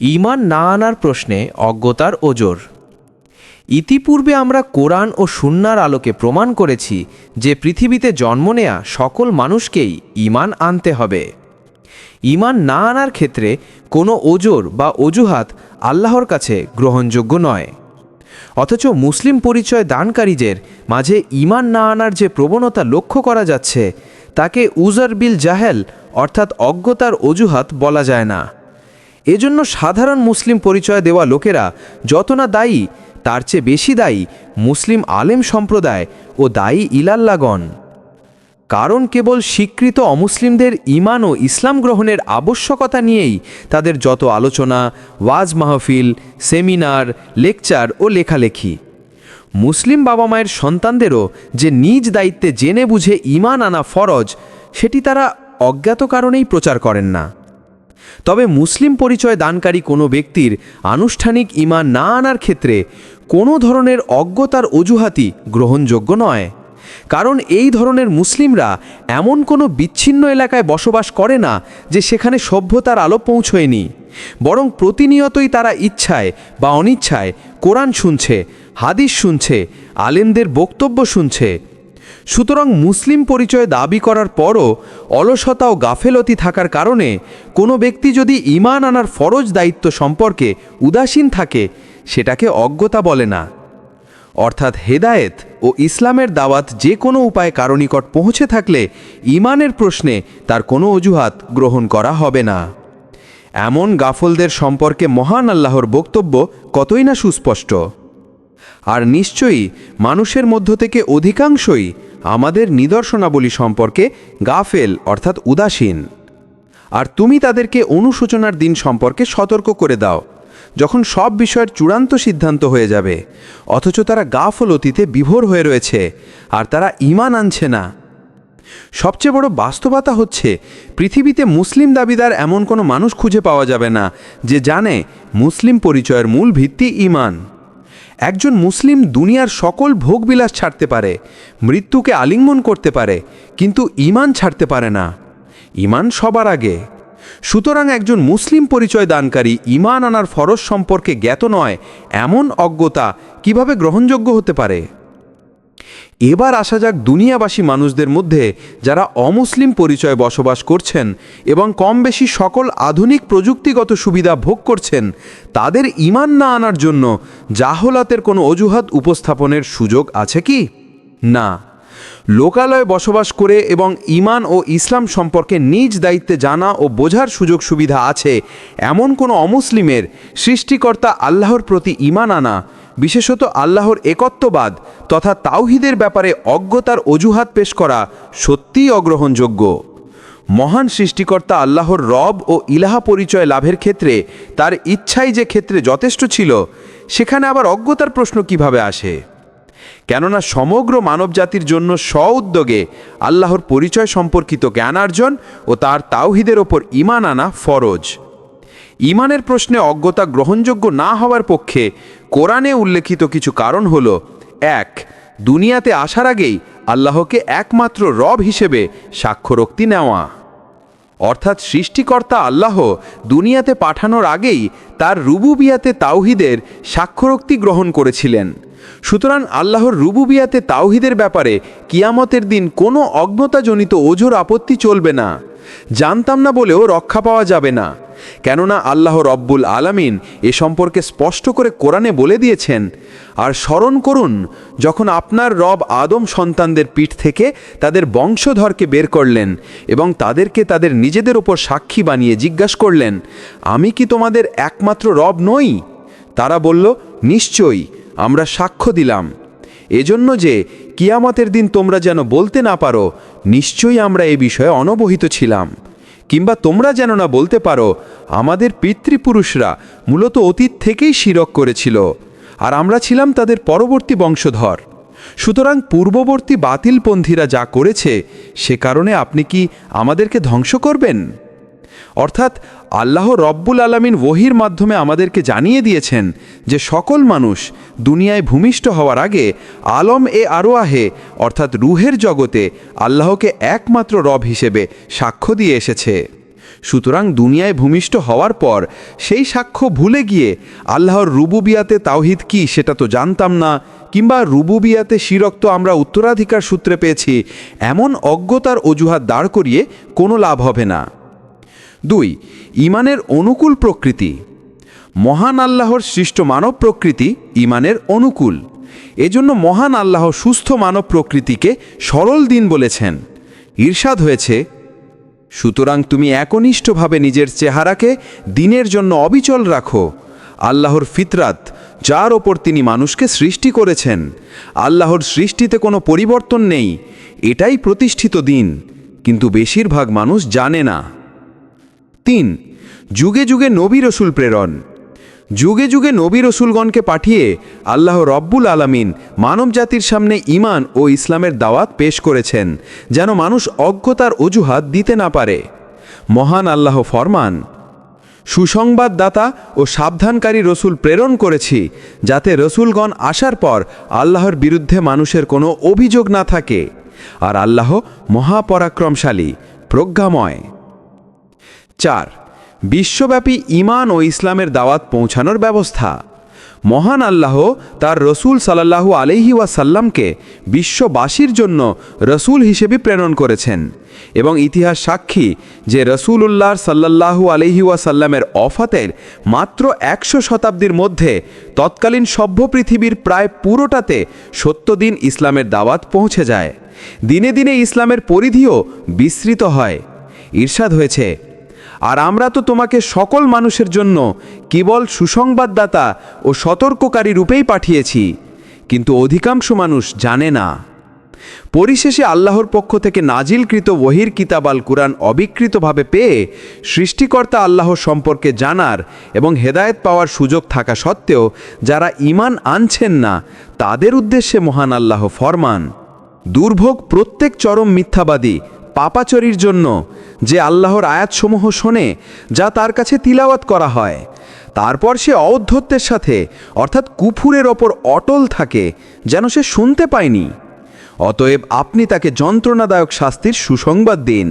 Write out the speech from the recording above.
ঈমান না আনার প্রশ্নে অজ্ঞতার ওজোর। ইতিপূর্বে আমরা কোরআন ও সুন্নার আলোকে প্রমাণ করেছি যে পৃথিবীতে জন্ম নেয়া সকল মানুষকেই ঈমান আনতে হবে। ঈমান না আনার ক্ষেত্রে কোনো ওজোর বা অজুহাত আল্লাহর কাছে গ্রহণযোগ্য নয়। অথচ মুসলিম পরিচয় দানকারীদের মাঝে ঈমান না আনার যে প্রবণতা লক্ষ্য করা যাচ্ছে, তাকে উজার বিল জাহেল অর্থাৎ অজ্ঞতার অজুহাত বলা যায় না। এজন্য সাধারণ মুসলিম পরিচয় দেওয়া লোকেরা যত না দায়ী, তার চেয়ে বেশি দায়ী মুসলিম আলেম সম্প্রদায় ও দায়ী ইলাল্লাগণ। কারণ কেবল স্বীকৃত অমুসলিমদের ইমান ও ইসলাম গ্রহণের আবশ্যকতা নিয়েই তাদের যত আলোচনা, ওয়াজ মাহফিল, সেমিনার, লেকচার ও লেখালেখি। মুসলিম বাবা মায়ের সন্তানদেরও যে নিজ দায়িত্বে জেনে বুঝে ইমান আনা ফরজ, সেটি তারা অজ্ঞাত কারণেই প্রচার করেন না। তবে মুসলিম পরিচয় দানকারী কোনো ব্যক্তির আনুষ্ঠানিক ইমান না আনার ক্ষেত্রে কোনো ধরনের অজ্ঞতার অজুহাতই গ্রহণযোগ্য নয়। কারণ এই ধরনের মুসলিমরা এমন কোনো বিচ্ছিন্ন এলাকায় বসবাস করে না যে সেখানে সভ্যতার আলো পৌঁছয়নি। বরং প্রতিনিয়তই তারা ইচ্ছায় বা অনিচ্ছায় কোরআন শুনছে, হাদিস শুনছে, আলেমদের বক্তব্য শুনছে সুতরাং মুসলিম পরিচয় দাবি করার পরও অলসতা ও গাফেলতি থাকার কারণে কোনো ব্যক্তি যদি ইমান আনার ফরজ দায়িত্ব সম্পর্কে উদাসীন থাকে, সেটাকে অজ্ঞতা বলে না। অর্থাৎ হেদায়েত ও ইসলামের দাওয়াত যে কোনো উপায়ে কারণিকট পৌঁছে থাকলে ইমানের প্রশ্নে তার কোনো অজুহাত গ্রহণ করা হবে না। এমন গাফলদের সম্পর্কে মহান আল্লাহর বক্তব্য কতই না সুস্পষ্ট। আর নিশ্চয়ই মানুষের মধ্য থেকে অধিকাংশই আমাদের নিদর্শনাবলী সম্পর্কে গাফেল, অর্থাৎ উদাসীন। আর তুমি তাদেরকে অনুশোচনার দিন সম্পর্কে সতর্ক করে দাও, যখন সব বিষয়ের চূড়ান্ত সিদ্ধান্ত হয়ে যাবে, অথচ তারা গাফলতিতে বিভোর হয়ে রয়েছে, আর তারা ইমান আনছে না। সবচেয়ে বড় বাস্তবতা হচ্ছে, পৃথিবীতে মুসলিম দাবিদার এমন কোনো মানুষ খুঁজে পাওয়া যাবে না, যে জানে মুসলিম পরিচয়ের মূল ভিত্তি ইমান একজন মুসলিম দুনিয়ার সকল ভোগবিলাস ছাড়তে পারে, মৃত্যুকে আলিঙ্গন করতে পারে, কিন্তু ইমান ছাড়তে পারে না। ইমান সবার আগে। সুতরাং একজন মুসলিম পরিচয় দানকারী ইমান আনার ফরজ সম্পর্কে জ্ঞাত নয়, এমন অজ্ঞতা কীভাবে গ্রহণযোগ্য হতে পারে? এবার আসা যাক দুনিয়াবাসী মানুষদের মধ্যে যারা অমুসলিম পরিচয়ে বসবাস করছেন এবং কম বেশি সকল আধুনিক প্রযুক্তিগত সুবিধা ভোগ করছেন, তাদের ইমান না আনার জন্য জাহলাতের কোনো অজুহাত উপস্থাপনের সুযোগ আছে কি? না। লোকালয়ে বসবাস করে এবং ইমান ও ইসলাম সম্পর্কে নিজ দায়িত্বে জানা ও বোঝার সুযোগ সুবিধা আছে, এমন কোনো অমুসলিমের সৃষ্টিকর্তা আল্লাহর প্রতি ইমান আনা বিশেষত আল্লাহর একত্ববাদ তথা তাওহিদের ব্যাপারে অজ্ঞতার অজুহাত পেশ করা সত্যিই অগ্রহণযোগ্য। মহান সৃষ্টিকর্তা আল্লাহর রব ও ইলাহা পরিচয় লাভের ক্ষেত্রে তার ইচ্ছাই যে ক্ষেত্রে যথেষ্ট ছিল, সেখানে আবার অজ্ঞতার প্রশ্ন কীভাবে আসে? কেননা সমগ্র মানবজাতির জন্য স্ব উদ্যোগে আল্লাহর পরিচয় সম্পর্কিত জ্ঞানার্জন ও তার তাওহিদের ওপর ইমান আনা ফরজ। ইমানের প্রশ্নে অজ্ঞতা গ্রহণযোগ্য না হওয়ার পক্ষে কোরআনে উল্লেখিত কিছু কারণ হল, এক, দুনিয়াতে আসার আগেই আল্লাহকে একমাত্র রব হিসেবে সাক্ষ্যরক্তি নেওয়া। অর্থাৎ সৃষ্টিকর্তা আল্লাহ দুনিয়াতে পাঠানোর আগেই তার রুবুবিয়াতে তাওহিদের সাক্ষ্যরক্তি গ্রহণ করেছিলেন। সুতরাং আল্লাহর রুবুবিয়াতে তাওহিদের ব্যাপারে কিয়ামতের দিন কোনো অজ্ঞতাজনিত ওঝোর আপত্তি চলবে না। জানতাম না বলেও রক্ষা পাওয়া যাবে না। কেননা আল্লাহ রব্বুল আলামিন এ সম্পর্কে স্পষ্ট করে কোরআনে বলে দিয়েছেন, আর স্মরণ করুন, যখন আপনার রব আদম সন্তানদের পিঠ থেকে তাদের বংশধরকে বের করলেন এবং তাদেরকে তাদের নিজেদের ওপর সাক্ষী বানিয়ে জিজ্ঞাসা করলেন, আমি কি তোমাদের একমাত্র রব নই তারা বলল, নিশ্চয়ই, আমরা সাক্ষ্য দিলাম। এজন্য যে কিয়ামতের দিন তোমরা যেন বলতে না পারো, নিশ্চয়ই আমরা এ বিষয়ে অনবহিত ছিলাম। কিংবা তোমরা যেন না বলতে পারো, আমাদের পিতৃপুরুষরা মূলত অতীত থেকেই শিরক করেছিল, আর আমরা ছিলাম তাদের পরবর্তী বংশধর। সুতরাং পূর্ববর্তী বাতিলপন্থীরা যা করেছে, সে কারণে আপনি কি আমাদেরকে ধ্বংস করবেন? অর্থাৎ আল্লাহ রব্বুল আলমিন ওহির মাধ্যমে আমাদেরকে জানিয়ে দিয়েছেন যে সকল মানুষ দুনিয়ায় ভূমিষ্ঠ হওয়ার আগে আলম এ আরোয়াহে, অর্থাৎ রুহের জগতে, আল্লাহকে একমাত্র রব হিসেবে সাক্ষ্য দিয়ে এসেছে। সুতরাং দুনিয়ায় ভূমিষ্ঠ হওয়ার পর সেই সাক্ষ্য ভুলে গিয়ে আল্লাহর রুবুবিয়াতে তাওহিদ কি সেটা তো জানতাম না, কিংবা রুবুবিয়াতে শিরক্ত আমরা উত্তরাধিকার সূত্রে পেয়েছি, এমন অজ্ঞতার অজুহাত দাঁড় করিয়ে কোনো লাভ হবে না। দুই, ইমানের অনুকূল প্রকৃতি। মহান আল্লাহর সৃষ্ট মানব প্রকৃতি ইমানের অনুকূল। এজন্য মহান আল্লাহ সুস্থ মানব প্রকৃতিকে সরল দিন বলেছেন। ঈর্ষাদ হয়েছে, সুতরাং তুমি একনিষ্ঠভাবে নিজের চেহারাকে দিনের জন্য অবিচল রাখো। আল্লাহর ফিতরাত, যার ওপর তিনি মানুষকে সৃষ্টি করেছেন। আল্লাহর সৃষ্টিতে কোনো পরিবর্তন নেই, এটাই প্রতিষ্ঠিত দিন। কিন্তু বেশিরভাগ মানুষ জানে না। তিন, যুগে যুগে নবী রসুল প্রেরণ। যুগে যুগে নবী রসুলগণকে পাঠিয়ে আল্লাহ রব্বুল আলামিন মানব জাতির সামনে ইমান ও ইসলামের দাওয়াত পেশ করেছেন, যেন মানুষ অজ্ঞতার অজুহাত দিতে না পারে। মহান আল্লাহ ফরমান, সুসংবাদদাতা ও সাবধানকারী রসুল প্রেরণ করেছি, যাতে রসুলগণ আসার পর আল্লাহর বিরুদ্ধে মানুষের কোনো অভিযোগ না থাকে, আর আল্লাহ মহাপরাক্রমশালী, প্রজ্ঞাময়। চার, বিশ্বব্যাপী ইমান ও ইসলামের দাওয়াত পৌঁছানোর ব্যবস্থা। মহান আল্লাহ তার রসুল সাল্লাহু আলহি ওয়াসাল্লামকে বিশ্ববাসীর জন্য রসুল হিসেবে প্রেরণ করেছেন এবং ইতিহাস সাক্ষী যে রসুল উল্লাহ সাল্লাহু আলহি ওয়াসাল্লামের অফাতের মাত্র একশো শতাব্দীর মধ্যে তৎকালীন সভ্য পৃথিবীর প্রায় পুরোটাতে সত্য দিন ইসলামের দাওয়াত পৌঁছে যায়। দিনে দিনে ইসলামের পরিধিও বিস্তৃত হয়। ঈর্ষাদ হয়েছে আর আমরা তো তোমাকে সকল মানুষের জন্য কেবল সুসংবাদদাতা ও সতর্ককারী রূপেই পাঠিয়েছি, কিন্তু অধিকাংশ মানুষ জানে না। পরিশেষে আল্লাহর পক্ষ থেকে নাজিলকৃত ওহির কিতাব আল কুরআন অবিকৃতভাবে পেয়ে সৃষ্টিকর্তা আল্লাহ সম্পর্কে জানার এবং হেদায়েত পাওয়ার সুযোগ থাকা সত্ত্বেও যারা ইমান আনছেন না, তাদের উদ্দেশ্যে মহান আল্লাহ ফরমান, দুর্ভোগ প্রত্যেক চরম মিথ্যাবাদী পাপাচরির জন্য যে আল্লাহর আয়াতসমূহ শোনে, যা তার কাছে তিলাওয়াত করা হয়। তারপর সে অধ্যত্বের সাথে, অর্থাৎ কুফুরের ওপর অটল থাকে, যেন সে শুনতে পায়নি। অতএব আপনি তাকে যন্ত্রণাদায়ক শাস্তির সুসংবাদ দিন।